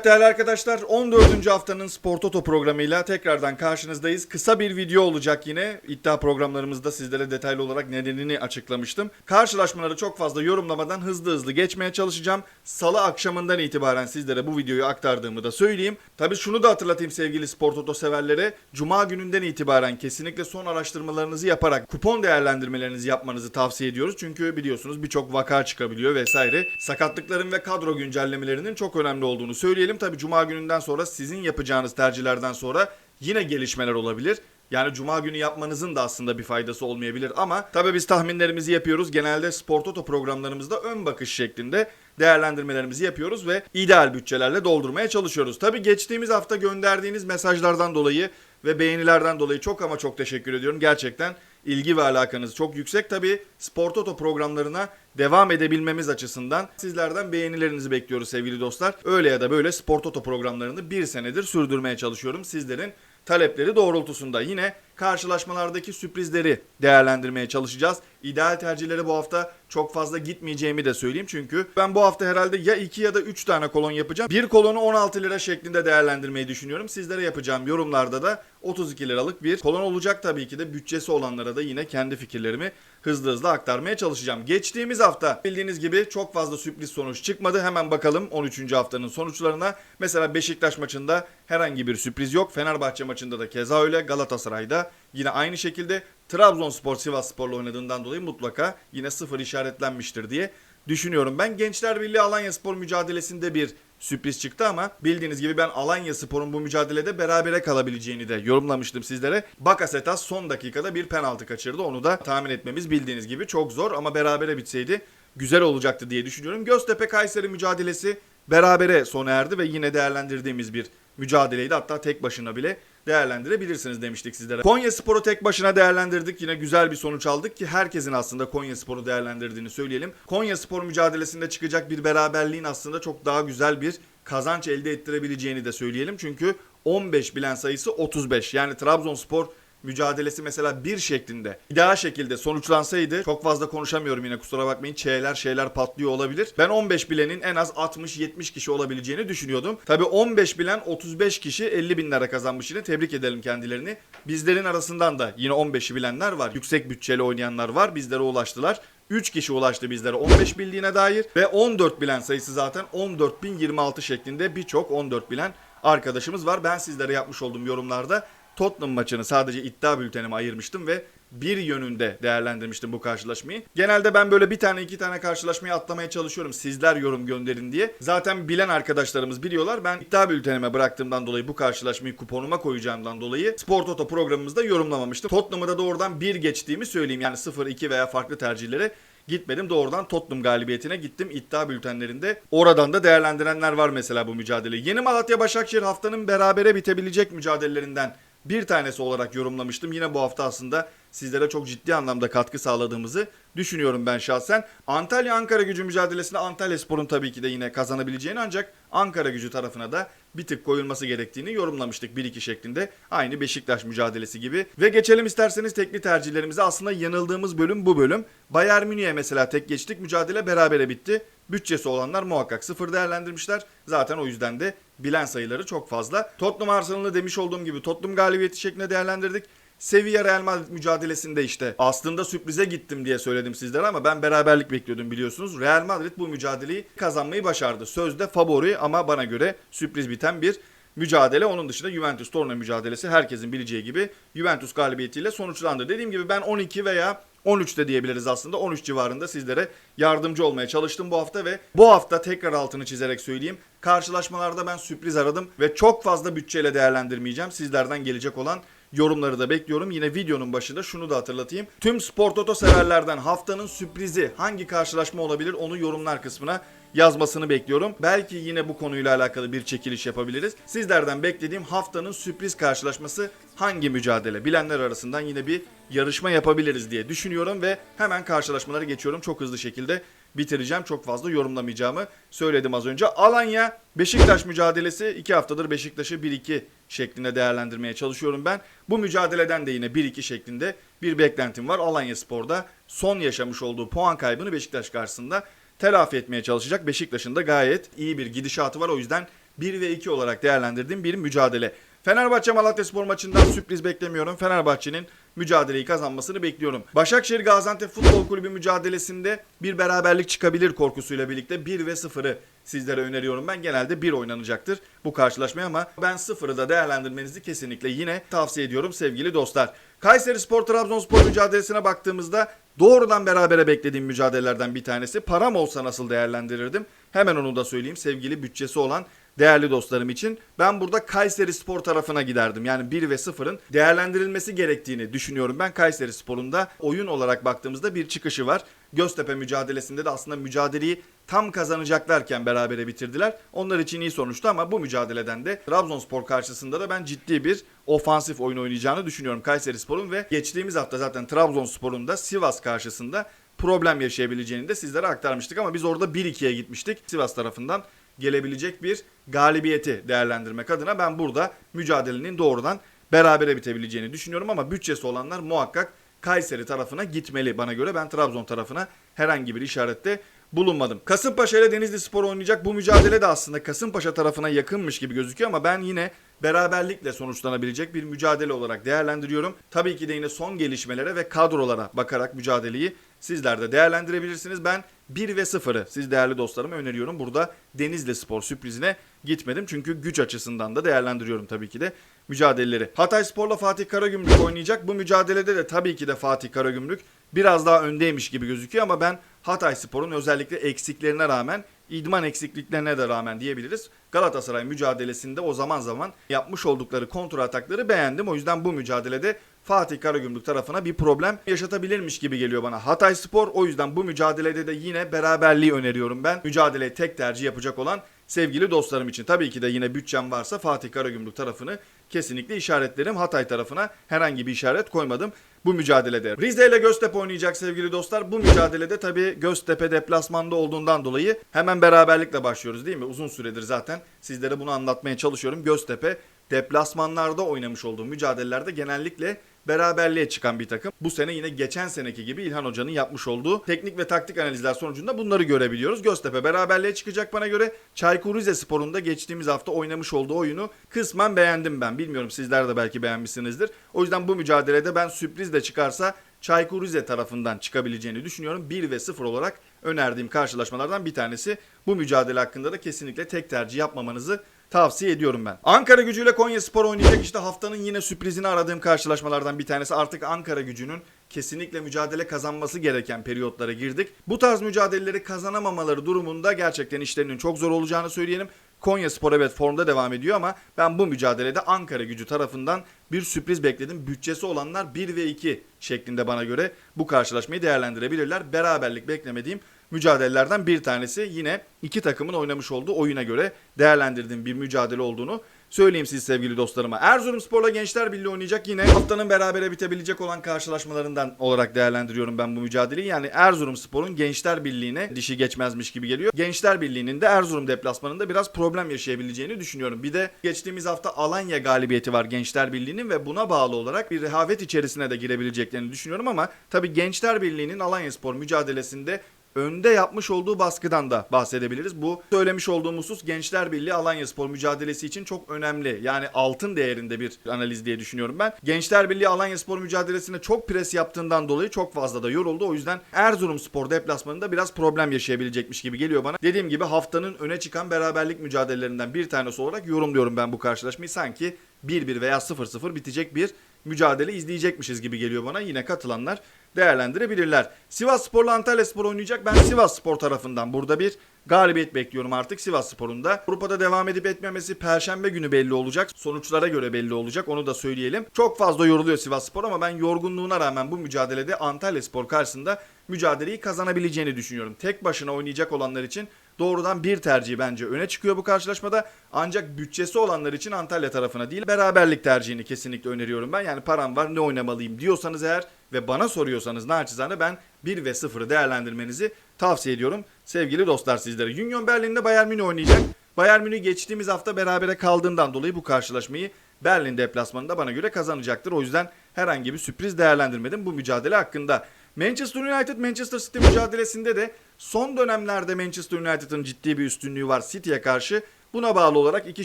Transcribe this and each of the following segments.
Evet değerli arkadaşlar 14. haftanın Spor Toto programıyla tekrardan karşınızdayız. Kısa bir video olacak yine. İddia programlarımızda sizlere detaylı olarak nedenini açıklamıştım. Karşılaşmaları çok fazla yorumlamadan hızlı hızlı geçmeye çalışacağım. Salı akşamından itibaren sizlere bu videoyu aktardığımı da söyleyeyim. Tabi şunu da hatırlatayım sevgili Spor Toto severlere. Cuma gününden itibaren kesinlikle son araştırmalarınızı yaparak kupon değerlendirmelerinizi yapmanızı tavsiye ediyoruz. Çünkü biliyorsunuz birçok vaka çıkabiliyor vesaire. Sakatlıkların ve kadro güncellemelerinin çok önemli olduğunu söyleyelim. Tabi Cuma gününden sonra sizin yapacağınız tercihlerden sonra yine gelişmeler olabilir. Yani cuma günü yapmanızın da aslında bir faydası olmayabilir ama tabii biz tahminlerimizi yapıyoruz. Genelde Spor Toto programlarımızda ön bakış şeklinde değerlendirmelerimizi yapıyoruz ve ideal bütçelerle doldurmaya çalışıyoruz. Tabii geçtiğimiz hafta gönderdiğiniz mesajlardan dolayı ve beğenilerden dolayı çok ama çok teşekkür ediyorum. Gerçekten ilgi ve alakanız çok yüksek. Tabii Spor Toto programlarına devam edebilmemiz açısından sizlerden beğenilerinizi bekliyoruz sevgili dostlar. Öyle ya da böyle Spor Toto programlarını bir senedir sürdürmeye çalışıyorum. Sizlerin talepleri doğrultusunda yine karşılaşmalardaki sürprizleri değerlendirmeye çalışacağız. İdeal tercihlere bu hafta çok fazla gitmeyeceğimi de söyleyeyim çünkü ben bu hafta herhalde ya 2 ya da 3 tane kolon yapacağım. Bir kolonu 16 lira şeklinde değerlendirmeyi düşünüyorum. Sizlere yapacağım yorumlarda da 32 liralık bir kolon olacak tabii ki de bütçesi olanlara da yine kendi fikirlerimi hızlı hızlı aktarmaya çalışacağım. Geçtiğimiz hafta bildiğiniz gibi çok fazla sürpriz sonuç çıkmadı. Hemen bakalım 13. haftanın sonuçlarına. Mesela Beşiktaş maçında herhangi bir sürpriz yok. Fenerbahçe maçında da keza öyle. Galatasaray'da yine aynı şekilde. Trabzonspor Sivasspor'la oynadığından dolayı mutlaka yine sıfır işaretlenmiştir diye düşünüyorum. Ben Gençler Birliği Alanya Spor mücadelesinde bir sürpriz çıktı ama bildiğiniz gibi ben Alanya Spor'un bu mücadelede berabere kalabileceğini de yorumlamıştım sizlere. Bakasetas son dakikada bir penaltı kaçırdı. Onu da tahmin etmemiz bildiğiniz gibi çok zor ama berabere bitseydi güzel olacaktı diye düşünüyorum. Göztepe Kayseri mücadelesi berabere sona erdi ve yine değerlendirdiğimiz bir mücadeleydi. Hatta tek başına bile değerlendirebilirsiniz demiştik sizlere. Konya Spor'u tek başına değerlendirdik. Yine güzel bir sonuç aldık ki herkesin aslında Konya Spor'u değerlendirdiğini söyleyelim. Konya Spor mücadelesinde çıkacak bir beraberliğin aslında çok daha güzel bir kazanç elde ettirebileceğini de söyleyelim. Çünkü 15 bilen sayısı 35. Yani Trabzonspor mücadelesi mesela bir şeklinde ideal şekilde sonuçlansaydı çok fazla konuşamıyorum yine kusura bakmayın çeyler şeyler patlıyor olabilir. Ben 15 bilenin en az 60-70 kişi olabileceğini düşünüyordum. Tabi 15 bilen 35 kişi 50 bin lira kazanmış yine tebrik edelim kendilerini. Bizlerin arasından da yine 15'i bilenler var. Yüksek bütçeli oynayanlar var bizlere ulaştılar. 3 kişi ulaştı bizlere 15 bildiğine dair ve 14 bilen sayısı zaten 14.026 şeklinde birçok 14 bilen arkadaşımız var. Ben sizlere yapmış olduğum yorumlarda Tottenham maçını sadece iddia bültenime ayırmıştım ve bir yönünde değerlendirmiştim bu karşılaşmayı. Genelde ben böyle bir tane iki tane karşılaşmayı atlamaya çalışıyorum. Sizler yorum gönderin diye. Zaten bilen arkadaşlarımız biliyorlar. Ben iddia bültenime bıraktığımdan dolayı bu karşılaşmayı kuponuma koyacağımdan dolayı Spor Toto programımızda yorumlamamıştım. Tottenham'ı da doğrudan bir geçtiğimi söyleyeyim. Yani 0-2 veya farklı tercihlere gitmedim. Doğrudan Tottenham galibiyetine gittim iddia bültenlerinde. Oradan da değerlendirenler var mesela bu mücadeleyi. Yeni Malatya Başakşehir haftanın berabere bitebilecek mücadelelerinden bir tanesi olarak yorumlamıştım. Yine bu hafta aslında sizlere çok ciddi anlamda katkı sağladığımızı düşünüyorum ben şahsen. Antalya Ankara gücü mücadelesinde Antalya Spor'un tabii ki de yine kazanabileceğini ancak Ankara gücü tarafına da bir tık koyulması gerektiğini yorumlamıştık 1-2 şeklinde. Aynı Beşiktaş mücadelesi gibi. Ve geçelim isterseniz tekli tercihlerimize. Aslında yanıldığımız bölüm bu bölüm. Bayern Münih'e mesela tek geçtik. Mücadele berabere bitti. Bütçesi olanlar muhakkak sıfır değerlendirmişler. Zaten o yüzden de bilen sayıları çok fazla. Tottenham Arsenal'ı demiş olduğum gibi Tottenham galibiyeti şeklinde değerlendirdik. Sevilla Real Madrid mücadelesinde işte aslında sürprize gittim diye söyledim sizlere ama ben beraberlik bekliyordum biliyorsunuz. Real Madrid bu mücadeleyi kazanmayı başardı. Sözde favori ama bana göre sürpriz biten bir mücadele. Onun dışında Juventus Torino mücadelesi herkesin bileceği gibi Juventus galibiyetiyle sonuçlandı. Dediğim gibi ben 12 veya 13 de diyebiliriz aslında. 13 civarında sizlere yardımcı olmaya çalıştım bu hafta ve bu hafta tekrar altını çizerek söyleyeyim. Karşılaşmalarda ben sürpriz aradım ve çok fazla bütçeyle değerlendirmeyeceğim. Sizlerden gelecek olan yorumları da bekliyorum. Yine videonun başında şunu da hatırlatayım. Tüm Spor Toto severlerden haftanın sürprizi hangi karşılaşma olabilir onu yorumlar kısmına yazmasını bekliyorum. Belki yine bu konuyla alakalı bir çekiliş yapabiliriz. Sizlerden beklediğim haftanın sürpriz karşılaşması hangi mücadele? Bilenler arasından yine bir yarışma yapabiliriz diye düşünüyorum ve hemen karşılaşmalara geçiyorum. Çok hızlı şekilde bitireceğim. Çok fazla yorumlamayacağımı söyledim az önce. Alanya Beşiktaş mücadelesi 2 haftadır Beşiktaş'ı 1-2 şeklinde değerlendirmeye çalışıyorum ben. Bu mücadeleden de yine 1-2 şeklinde bir beklentim var. Alanya Spor'da son yaşamış olduğu puan kaybını Beşiktaş karşısında telafi etmeye çalışacak. Beşiktaş'ın da gayet iyi bir gidişatı var. O yüzden 1 ve 2 olarak değerlendirdiğim bir mücadele. Fenerbahçe Malatya Spor maçından sürpriz beklemiyorum. Fenerbahçe'nin mücadeleyi kazanmasını bekliyorum. Başakşehir Gaziantep Futbol Kulübü mücadelesinde bir beraberlik çıkabilir korkusuyla birlikte 1 ve 0'ı sizlere öneriyorum. Ben genelde 1 oynanacaktır bu karşılaşmaya ama ben 0'ı da değerlendirmenizi kesinlikle yine tavsiye ediyorum sevgili dostlar. Kayseri Spor Trabzonspor mücadelesine baktığımızda doğrudan berabere beklediğim mücadelelerden bir tanesi. Param olsa nasıl değerlendirirdim? Hemen onu da söyleyeyim sevgili bütçesi olan değerli dostlarım için. Ben burada Kayseri Spor tarafına giderdim. Yani 1 ve 0'ın değerlendirilmesi gerektiğini düşünüyorum. Ben Kayseri Spor'un da oyun olarak baktığımızda bir çıkışı var. Göztepe mücadelesinde de aslında mücadeleyi tam kazanacaklarken berabere bitirdiler. Onlar için iyi sonuçtu ama bu mücadeleden de Trabzonspor karşısında da ben ciddi bir ofansif oyun oynayacağını düşünüyorum Kayseri Spor'un ve geçtiğimiz hafta zaten Trabzonspor'un da Sivas karşısında problem yaşayabileceğini de sizlere aktarmıştık ama biz orada 1-2'ye gitmiştik. Sivas tarafından gelebilecek bir galibiyeti değerlendirmek adına ben burada mücadelenin doğrudan berabere bitebileceğini düşünüyorum ama bütçesi olanlar muhakkak Kayseri tarafına gitmeli bana göre. Ben Trabzon tarafına herhangi bir işarette bulunmadım. Kasımpaşa ile Denizli Spor oynayacak bu mücadele de aslında Kasımpaşa tarafına yakınmış gibi gözüküyor ama ben yine beraberlikle sonuçlanabilecek bir mücadele olarak değerlendiriyorum. Tabii ki de yine son gelişmelere ve kadrolara bakarak mücadeleyi sizler de değerlendirebilirsiniz. Ben 1 ve 0'ı siz değerli dostlarıma öneriyorum. Burada Denizli Spor sürprizine gitmedim. Çünkü güç açısından da değerlendiriyorum tabii ki de mücadeleleri. Hatay Spor'la Fatih Karagümrük oynayacak. Bu mücadelede de tabii ki de Fatih Karagümrük biraz daha öndeymiş gibi gözüküyor ama ben Hatay Spor'un özellikle eksiklerine rağmen idman eksikliklerine de rağmen diyebiliriz. Galatasaray mücadelesinde o zaman zaman yapmış oldukları kontra atakları beğendim. O yüzden bu mücadelede Fatih Karagümrük tarafına bir problem yaşatabilirmiş gibi geliyor bana. Hatay Spor o yüzden bu mücadelede de yine beraberliği öneriyorum ben. Mücadeleye tek tercih yapacak olan sevgili dostlarım için. Tabii ki de yine bütçem varsa Fatih Karagümrük tarafını kesinlikle işaretlerim. Hatay tarafına herhangi bir işaret koymadım bu mücadelede. Rize ile Göztepe oynayacak sevgili dostlar. Bu mücadelede tabii Göztepe deplasmanda olduğundan dolayı hemen beraberlikle başlıyoruz değil mi? Uzun süredir zaten sizlere bunu anlatmaya çalışıyorum. Göztepe deplasmanlarda oynamış olduğu mücadelelerde genellikle beraberliğe çıkan bir takım. Bu sene yine geçen seneki gibi İlhan Hoca'nın yapmış olduğu teknik ve taktik analizler sonucunda bunları görebiliyoruz. Göztepe beraberliğe çıkacak bana göre. Çaykur Rizespor'un da geçtiğimiz hafta oynamış olduğu oyunu kısmen beğendim ben. Bilmiyorum sizler de belki beğenmişsinizdir. O yüzden bu mücadelede ben sürpriz de çıkarsa Çaykur Rize tarafından çıkabileceğini düşünüyorum. 1 ve 0 olarak önerdiğim karşılaşmalardan bir tanesi. Bu mücadele hakkında da kesinlikle tek tercih yapmamanızı tavsiye ediyorum ben. Ankara gücüyle Konya Spor oynayacak işte haftanın yine sürprizini aradığım karşılaşmalardan bir tanesi. Artık Ankara gücünün kesinlikle mücadele kazanması gereken periyotlara girdik. Bu tarz mücadeleleri kazanamamaları durumunda gerçekten işlerinin çok zor olacağını söyleyelim. Konya Spor evet formda devam ediyor ama ben bu mücadelede Ankara gücü tarafından bir sürpriz bekledim. Bütçesi olanlar 1 ve 2 şeklinde bana göre bu karşılaşmayı değerlendirebilirler. Beraberlik beklemediğim mücadelelerden bir tanesi yine iki takımın oynamış olduğu oyuna göre değerlendirdiğim bir mücadele olduğunu söyleyeyim siz sevgili dostlarıma. Erzurumspor'la Gençler Birliği oynayacak yine haftanın berabere bitebilecek olan karşılaşmalarından olarak değerlendiriyorum ben bu mücadeleyi. Yani Erzurumspor'un Gençler Birliği'ne dişi geçmezmiş gibi geliyor. Gençler Birliği'nin de Erzurum deplasmanında biraz problem yaşayabileceğini düşünüyorum. Bir de geçtiğimiz hafta Alanya galibiyeti var Gençler Birliği'nin ve buna bağlı olarak bir rehavet içerisine de girebileceklerini düşünüyorum ama tabii Gençler Birliği'nin Alanya Spor mücadelesinde önde yapmış olduğu baskıdan da bahsedebiliriz. Bu söylemiş olduğum husus Gençler Birliği Alanya Spor mücadelesi için çok önemli. Yani altın değerinde bir analiz diye düşünüyorum ben. Gençler Birliği Alanya Spor mücadelesinde çok pres yaptığından dolayı çok fazla da yoruldu. O yüzden Erzurum Spor deplasmanında biraz problem yaşayabilecekmiş gibi geliyor bana. Dediğim gibi haftanın öne çıkan beraberlik mücadelelerinden bir tanesi olarak yorumluyorum ben bu karşılaşmayı. Sanki 1-1 veya 0-0 bitecek bir mücadele izleyecekmişiz gibi geliyor bana. Yine katılanlar değerlendirebilirler. Sivas Spor'la Antalya Spor oynayacak. Ben Sivas Spor tarafından burada bir galibiyet bekliyorum artık Sivas Spor'un da. Avrupa'da devam edip etmemesi perşembe günü belli olacak. Sonuçlara göre belli olacak. Onu da söyleyelim. Çok fazla yoruluyor Sivas Spor ama ben yorgunluğuna rağmen bu mücadelede Antalya Spor karşısında mücadeleyi kazanabileceğini düşünüyorum. Tek başına oynayacak olanlar için doğrudan bir tercih bence öne çıkıyor bu karşılaşmada. Ancak bütçesi olanlar için Antalya tarafına değil beraberlik tercihini kesinlikle öneriyorum ben. Yani param var ne oynamalıyım diyorsanız eğer ve bana soruyorsanız naçizane ben 1 ve 0'ı değerlendirmenizi tavsiye ediyorum. Sevgili dostlar sizlere. Union Berlin'de Bayern Münih oynayacak. Bayern Münih geçtiğimiz hafta berabere kaldığından dolayı bu karşılaşmayı Berlin deplasmanında bana göre kazanacaktır. O yüzden herhangi bir sürpriz değerlendirmedim bu mücadele hakkında. Manchester United Manchester City mücadelesinde de son dönemlerde Manchester United'ın ciddi bir üstünlüğü var City'ye karşı. Buna bağlı olarak iki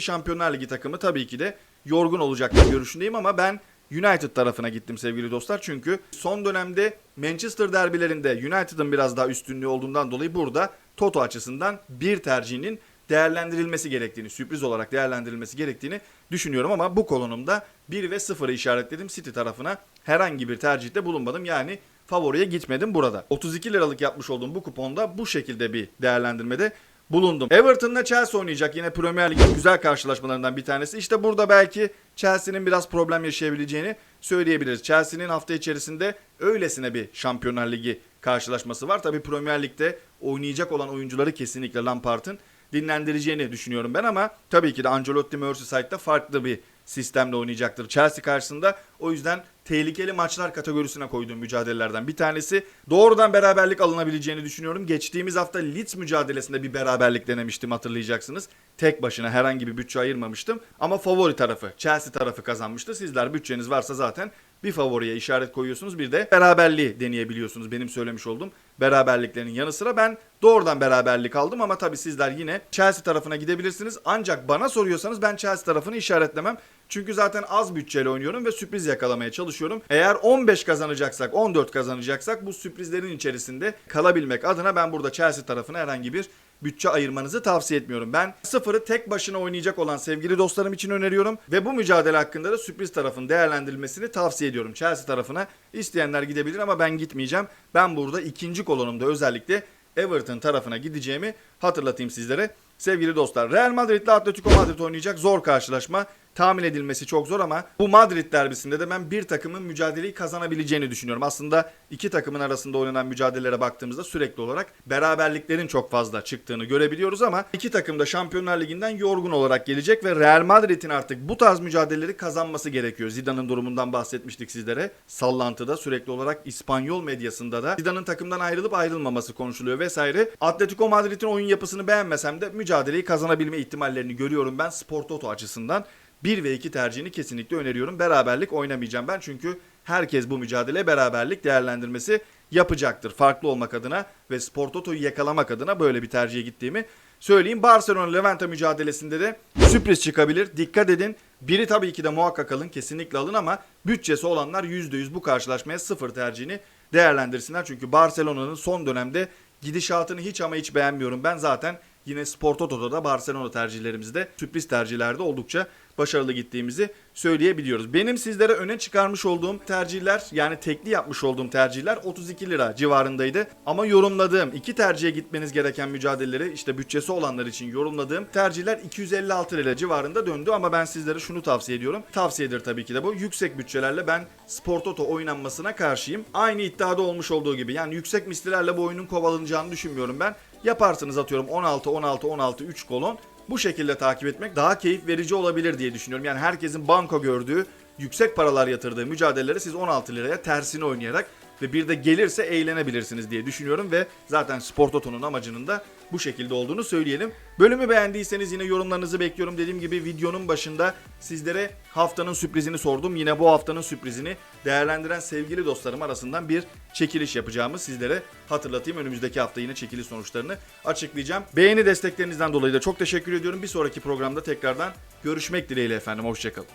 Şampiyonlar Ligi takımı tabii ki de yorgun olacaktır görüşündeyim ama ben United tarafına gittim sevgili dostlar. Çünkü son dönemde Manchester derbilerinde United'ın biraz daha üstünlüğü olduğundan dolayı burada Toto açısından bir tercihinin değerlendirilmesi gerektiğini, sürpriz olarak değerlendirilmesi gerektiğini düşünüyorum ama bu kolonumda 1 ve 0'ı işaretledim. City tarafına herhangi bir tercihte bulunmadım. Yani favoriye gitmedim burada. 32 liralık yapmış olduğum bu kuponda bu şekilde bir değerlendirmede bulundum. Everton'la Chelsea oynayacak yine Premier Lig'in güzel karşılaşmalarından bir tanesi. İşte burada belki Chelsea'nin biraz problem yaşayabileceğini söyleyebiliriz. Chelsea'nin hafta içerisinde öylesine bir Şampiyonlar Ligi karşılaşması var. Tabii Premier Lig'de oynayacak olan oyuncuları kesinlikle Lampard'ın dinlendireceğini düşünüyorum ben ama tabii ki de Ancelotti Merseyside'da farklı bir sistemle oynayacaktır Chelsea karşısında. O yüzden tehlikeli maçlar kategorisine koyduğum mücadelelerden bir tanesi. Doğrudan beraberlik alınabileceğini düşünüyorum. Geçtiğimiz hafta Leeds mücadelesinde bir beraberlik denemiştim hatırlayacaksınız. Tek başına herhangi bir bütçe ayırmamıştım. Ama favori tarafı Chelsea tarafı kazanmıştı. Sizler bütçeniz varsa zaten bir favoriye işaret koyuyorsunuz. Bir de beraberliği deneyebiliyorsunuz. Benim söylemiş olduğum beraberliklerin yanı sıra ben doğrudan beraberlik aldım ama tabii sizler yine Chelsea tarafına gidebilirsiniz. Ancak bana soruyorsanız ben Chelsea tarafını işaretlemem. Çünkü zaten az bütçeyle oynuyorum ve sürpriz yakalamaya çalışıyorum. Eğer 15 kazanacaksak, 14 kazanacaksak bu sürprizlerin içerisinde kalabilmek adına ben burada Chelsea tarafına herhangi bir bütçe ayırmanızı tavsiye etmiyorum. Ben sıfırı tek başına oynayacak olan sevgili dostlarım için öneriyorum ve bu mücadele hakkında da sürpriz tarafın değerlendirilmesini tavsiye ediyorum. Chelsea tarafına isteyenler gidebilir ama ben gitmeyeceğim. Ben burada ikinci kolonumda özellikle Everton tarafına gideceğimi hatırlatayım sizlere. Sevgili dostlar Real Madrid ile Atletico Madrid oynayacak zor karşılaşma. Tahmin edilmesi çok zor ama bu Madrid derbisinde de ben bir takımın mücadeleyi kazanabileceğini düşünüyorum. Aslında iki takımın arasında oynanan mücadelelere baktığımızda sürekli olarak beraberliklerin çok fazla çıktığını görebiliyoruz ama iki takım da Şampiyonlar Ligi'nden yorgun olarak gelecek ve Real Madrid'in artık bu tarz mücadeleleri kazanması gerekiyor. Zidane'ın durumundan bahsetmiştik sizlere. Sallantıda sürekli olarak İspanyol medyasında da Zidane'ın takımdan ayrılıp ayrılmaması konuşuluyor vesaire. Atletico Madrid'in oyun yapısını beğenmesem de mücadeleyi kazanabilme ihtimallerini görüyorum ben Spor Toto açısından. 1 ve 2 tercihini kesinlikle öneriyorum. Beraberlik oynamayacağım ben çünkü herkes bu mücadele beraberlik değerlendirmesi yapacaktır. Farklı olmak adına ve Spor Toto'yu yakalamak adına böyle bir tercihe gittiğimi söyleyeyim. Barcelona Levante mücadelesinde de sürpriz çıkabilir. Dikkat edin. Biri tabii ki de muhakkak alın. Kesinlikle alın ama bütçesi olanlar %100 bu karşılaşmaya sıfır tercihini değerlendirsinler. Çünkü Barcelona'nın son dönemde gidişatını hiç ama hiç beğenmiyorum. Ben zaten yine Spor Toto'da da Barcelona tercihlerimizde sürpriz tercihlerde oldukça başarılı gittiğimizi söyleyebiliyoruz. Benim sizlere öne çıkarmış olduğum tercihler yani tekli yapmış olduğum tercihler 32 lira civarındaydı. Ama yorumladığım iki tercihe gitmeniz gereken mücadeleleri işte bütçesi olanlar için yorumladığım tercihler 256 lira civarında döndü. Ama ben sizlere şunu tavsiye ediyorum. Tavsiyedir tabii ki de bu. Yüksek bütçelerle ben Spor Toto oynanmasına karşıyım. Aynı iddiada olmuş olduğu gibi yani yüksek mislilerle bu oyunun kovalanacağını düşünmüyorum ben. Yaparsınız atıyorum 16 16 16 3 kolon bu şekilde takip etmek daha keyif verici olabilir diye düşünüyorum. Yani herkesin banko gördüğü, yüksek paralar yatırdığı mücadeleleri siz 16 liraya tersini oynayarak ve bir de gelirse eğlenebilirsiniz diye düşünüyorum ve zaten Spor Toto'nun amacının da bu şekilde olduğunu söyleyelim. Bölümü beğendiyseniz yine yorumlarınızı bekliyorum. Dediğim gibi videonun başında sizlere haftanın sürprizini sordum. Yine bu haftanın sürprizini değerlendiren sevgili dostlarım arasından bir çekiliş yapacağımı sizlere hatırlatayım. Önümüzdeki hafta yine çekiliş sonuçlarını açıklayacağım. Beğeni desteklerinizden dolayı da çok teşekkür ediyorum. Bir sonraki programda tekrardan görüşmek dileğiyle efendim. Hoşçakalın.